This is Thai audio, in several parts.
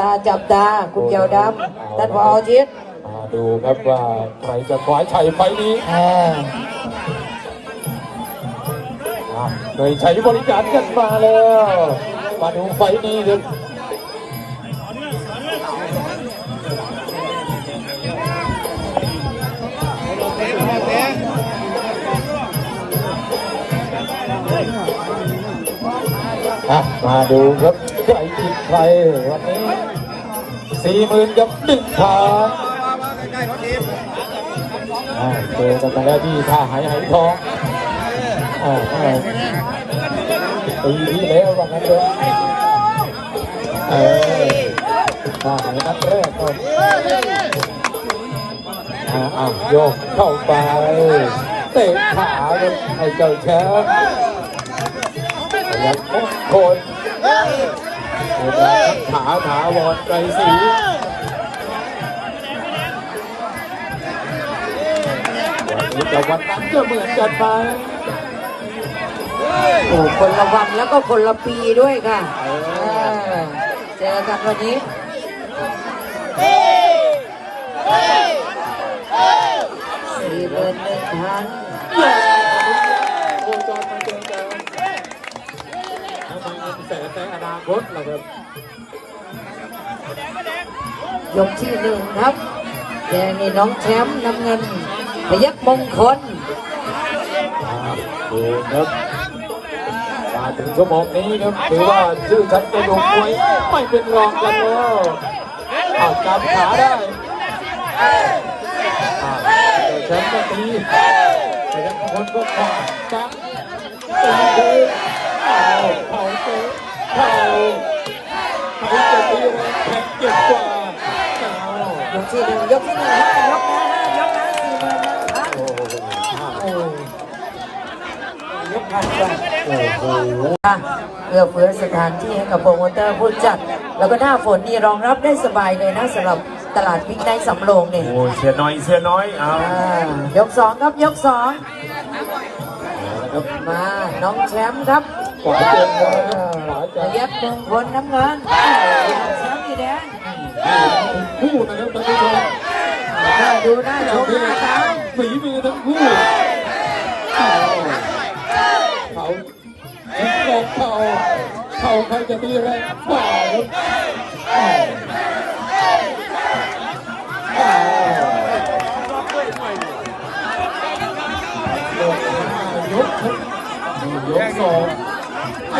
ตาจับตาคุณเกียวดำท่านพอชิดอ่าดูครับว่าใครจะคว้าชัยไฟล์นี้อ่าอ่าเคยใช้บริการกันมาแล้ว มาดูไฟล์นี้ครับอะมาดูครับใครจิตใครวันนี้ สี่หมื่นกับหนึ่งพันเจอกันมาแล้วที่ท่าหายหายทองปีที่แล้วว่างั้นเลยเออท่าหายนัดแรกก่อนอ่าอ่าโยกเข้าไปเตะขาเลยให้เจ้าแชมป์ยักมงคล ขาขาวรไกรสีวันนี้กับวันนั้นก็เหมือนกันไปโอ้คนละวันแล้วก็คนละปีด้วยค่ะเออเจอกันวันนี้ นในอนาคตล่ะครับยกที่หนึ่งครับแดงนี่น้องแชมป์น้ำเงินพยักมงคลอ่าดูครับมาถึงชั่วโมงนี้ครับถือว่าชื่อชั้นกระดูกมวยไม่เป็นรองกันแล้วอาวจับขาได้แชมป์ก็ตีแต่ยังคนก็ขวาจับตีเข่าเตะ เข่าเขาจะตีแรงแข็งเจ็บกว่าอ้ายกที่หนึ่งยกที่หนึ่งห้ายกนะห้ายกนะสี่หมื่นนึ่งพันโอ้โหอ้าโอ้ยกพันกว่าโอ้โหเอื้อเฟื้อสถานที่ให้กับโปรโมเตอร์ผู้จัด แล้วก็หน้าฝนนี่รองรับได้สบายเลยนะสำหรับตลาดพิกไนสำโรงเนี่ยโอ้เสียน้อยเสียน้อยเอายกสองครับยกสองมาน้องแชมป์ครับ ขวาเจอเลยครับขวาพเจอยักมงคลน้ำเงินแชมป์อีแดงคู่นะครับท่านผู้ชมน่าดูน่าชมน่าตามฝีมือทั้งคู่เขาเขาเขาเขาใครจะตีแรงกว่า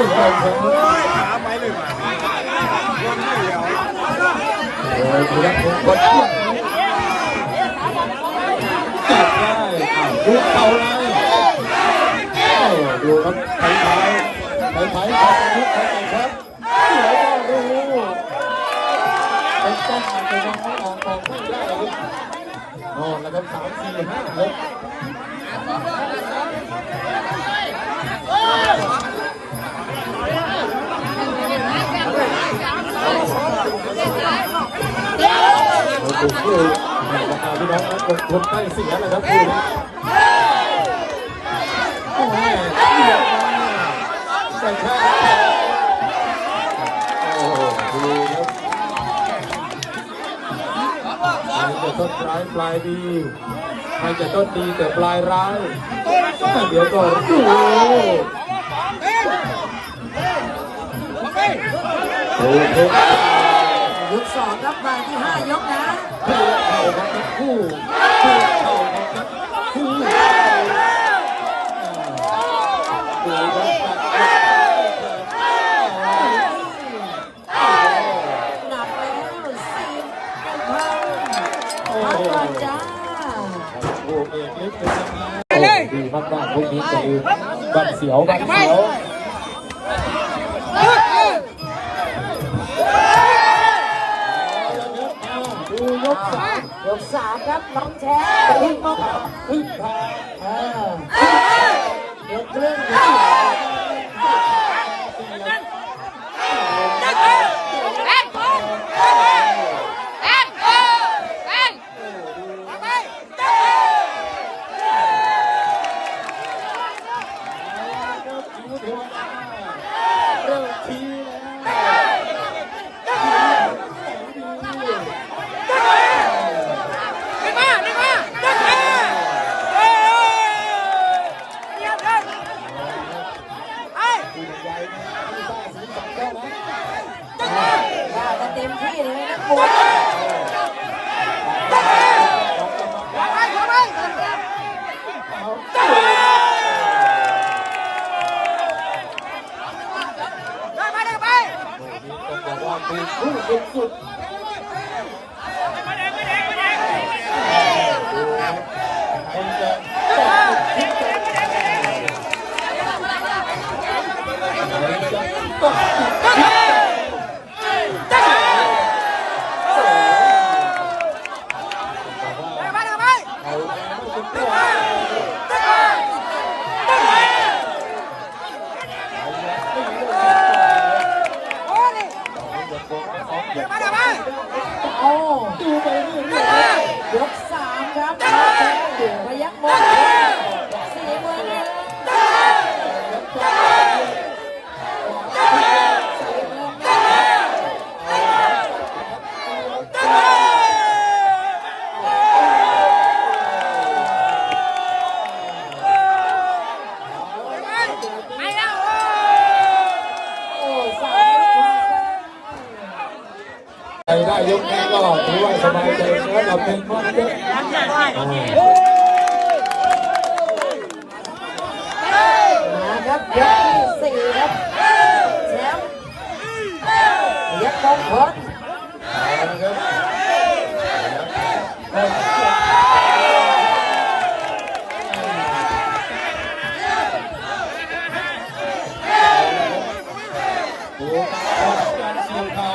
ไอ้เจ้าแชมป์โอ้ยพยักมงคลเที่ยงนี้จับได้อ้าวดูเข่าเลยโอ้ดูครับไถไถไถไถไถนุกไถไถครับเดี๋ยวก็ดูเป็นต้นอาจจะยังไม่ออกออกไม่ได้ครับโน่นแล้วครับสามสี่ห้าครับเราถูก คู่ในราคาพี่น้องนะคนคนใกล้เสียเลยครับคู่นี้โอ้ยเสียมาแต่แค่โอ้โหดูครับใครจะต้นร้ายปลายดีใครจะต้นดีแต่ปลายร้ายเดี๋ยวก็ดูโอ้โหยกสองครับมาที่ห้ายกนะคู่ เข่ากันทั้งคู่คู่เข่ากันทั้งคู่ดูครับหนักแล้วสี่พันโอ้พันโหก่อนจ้าคู่เอกลิฟต์เป็นยังไงดีมากๆพวกนี้คือบันเสียวบันเสียว กสามยกสามครับน้องแชมป์พยักมงคลพึ่งพาเออยกครึ่งยกสอง ว่าจะเต็มที่เลยนะปวดเป็นคู่สุด ยกนี้ก็ถือว่าสบายใจแล้วเราเป็นมากเยอะมาครับยกที่สี่ครับแชมป์ยักษ์มงคลดูการเสียง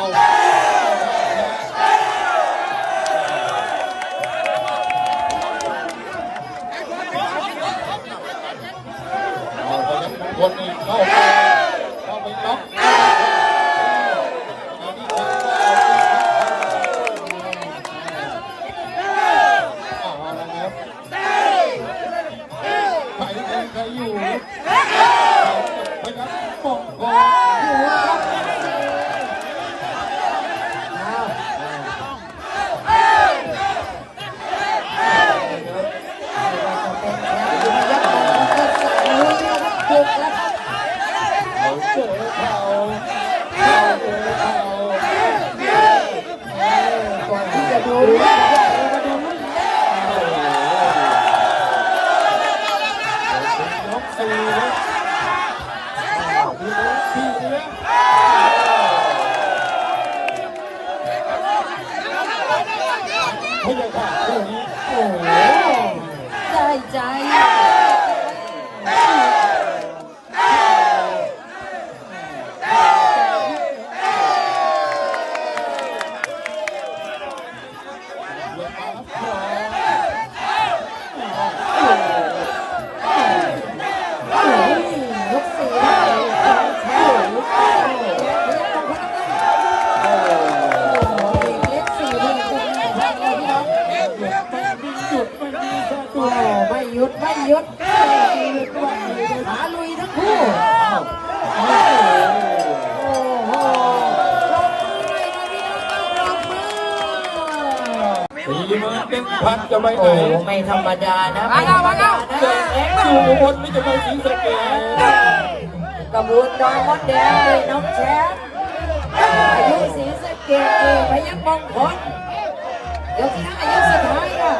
ค งพี่ยงไม่ใช่ค่ะคู่นี้โอ้โหได้ใจเมื่นหนึ่งพันจะไปไหนโอ้ไม่ธรรมดานะไม่ธรรมดานะอยู่บนนี่จะไปสีสะเกษกระบวนดอยมดแดงเลยน้องแชมป์อายุศรีสะเกษเอพยัคฆ์มงคลยกที่ห้ายกสุดท้ายค่ะ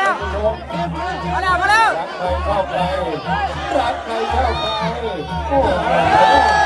รักใครเข้าใครรักใครเข้าใครโอ้โหร้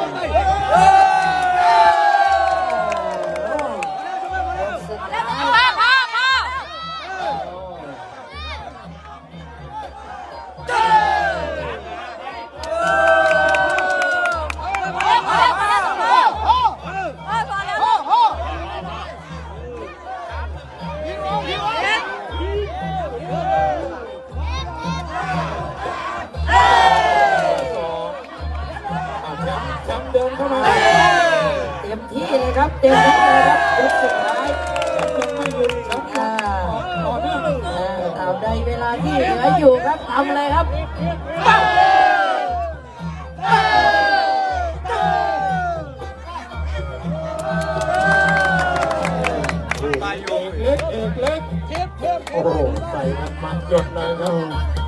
ที่เหลืออยู่ครับทำเลยครับไปอยู่ล็กเอกเล็กโอ้โหใส่มันมันหยดเลยครับ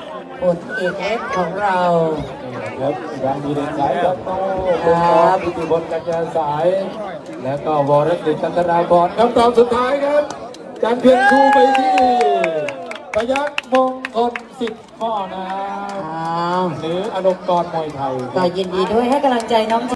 นะคะผลเอกเอฟของเรา ครับยังมีเด่นสายกับโต้พิธีบนกัญญาสาย แล้วก็วรกิจกันตนาพรคำตอบสุดท้ายครับจันเพียงคู่ไปที่ประยักษ์มงคลสิทธิ์ข้อนะหรืออารมณ์กรมวยไทย ก็ยินดีด้วยให้กำลังใจน้อง